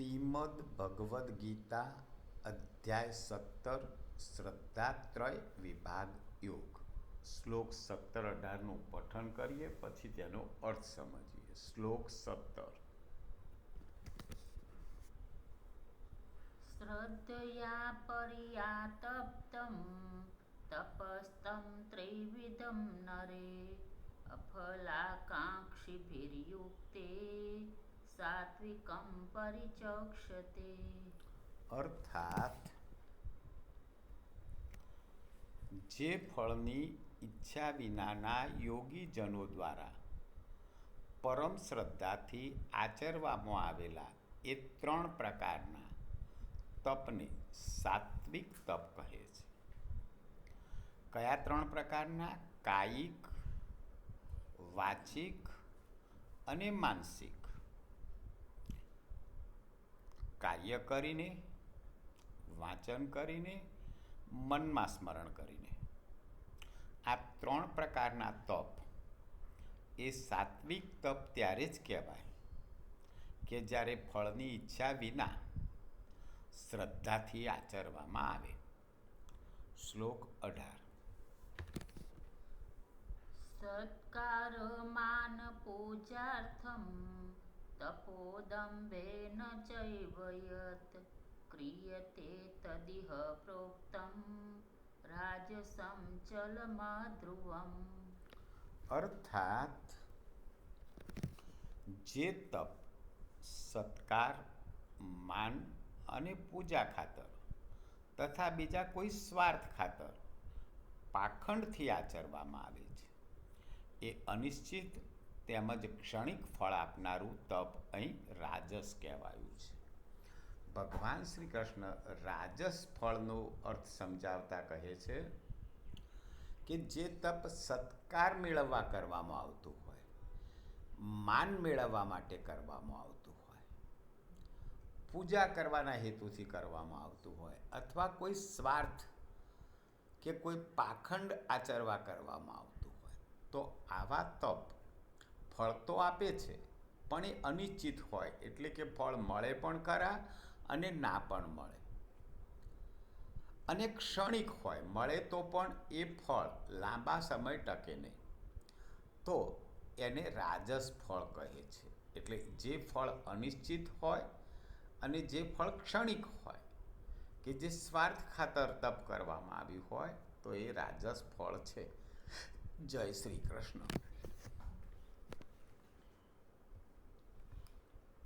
શ્રીમદ્ ભગવદ્ ગીતા અધ્યાય સત્તર, શ્રદ્ધાત્રય વિભાગ યોગ. શ્લોક સત્તર અઢારનું પઠન કરીએ, પછી તેનો અર્થ સમજીએ. શ્લોક સત્તર. શ્રદ્ધયા પરિયા તપ્તમ તપસ્તમ ત્રિવિધમ નરે અફલાકાંક્ષી અફલાકાંક્ષિભિર્યુક્તે સાત્વિકમ પરિચક્ષતે. અર્થાત, જે ફળની ઈચ્છા વિનાના યોગીજનો દ્વારા પરમ શ્રદ્ધાથી આચરવામાં આવેલા એ ત્રણ પ્રકારના તપને સાત્વિક તપ કહે છે. કયા ત્રણ પ્રકારના? કાયિક, વાચિક અને માનસિક. કાર્ય કરીને, વાંચન કરીને, મનમાં સ્મરણ કરીને. આ ત્રણ પ્રકારના તપ એ સાત્વિક તપ ત્યારે જ કહેવાય કે જ્યારે ફળની ઈચ્છા વિના શ્રદ્ધાથી આચરવામાં આવે. શ્લોક અઢાર. સત્કાર માન પૂજાર્થમ तपोदम्भेन चैव यत् क्रियते तदिह प्रोक्तं राजसं चलमध्रुवम् અર્થાત જે તપ સત્કાર માન અને પૂજા ખાતર તથા બીજા કોઈ સ્વાર્થ ખાતર પાખંડથી આચરવામાં આવે છે એ અનિશ્ચિત તેમજ ક્ષણિક ફળ આપનારું તપ અહીં રાજસ કહેવાયું છે. ભગવાન શ્રી કૃષ્ણ રાજસ ફળનો અર્થ સમજાવતા કહે છે કે જે તપ સત્કાર મેળવવા કરવામાં આવતું હોય, માન મેળવવા માટે કરવામાં આવતું હોય, પૂજા કરવાના હેતુથી કરવામાં આવતું હોય અથવા કોઈ સ્વાર્થ કે કોઈ પાખંડ આચરવા કરવામાં આવતું હોય, તો આવા તપ ફળ તો આપે છે, પણ એ અનિશ્ચિત હોય, એટલે કે ફળ મળે પણ ખરા અને ના પણ મળે. અને ક્ષણિક હોય, મળે તો પણ એ ફળ લાંબા સમય ટકે નહીં. તો એને રાજસ ફળ કહે છે, એટલે જે ફળ અનિશ્ચિત હોય અને જે ફળ ક્ષણિક હોય, કે જે સ્વાર્થ ખાતર તપ કરવામાં આવ્યું હોય, તો એ રાજસ ફળ છે. જય શ્રી કૃષ્ણ.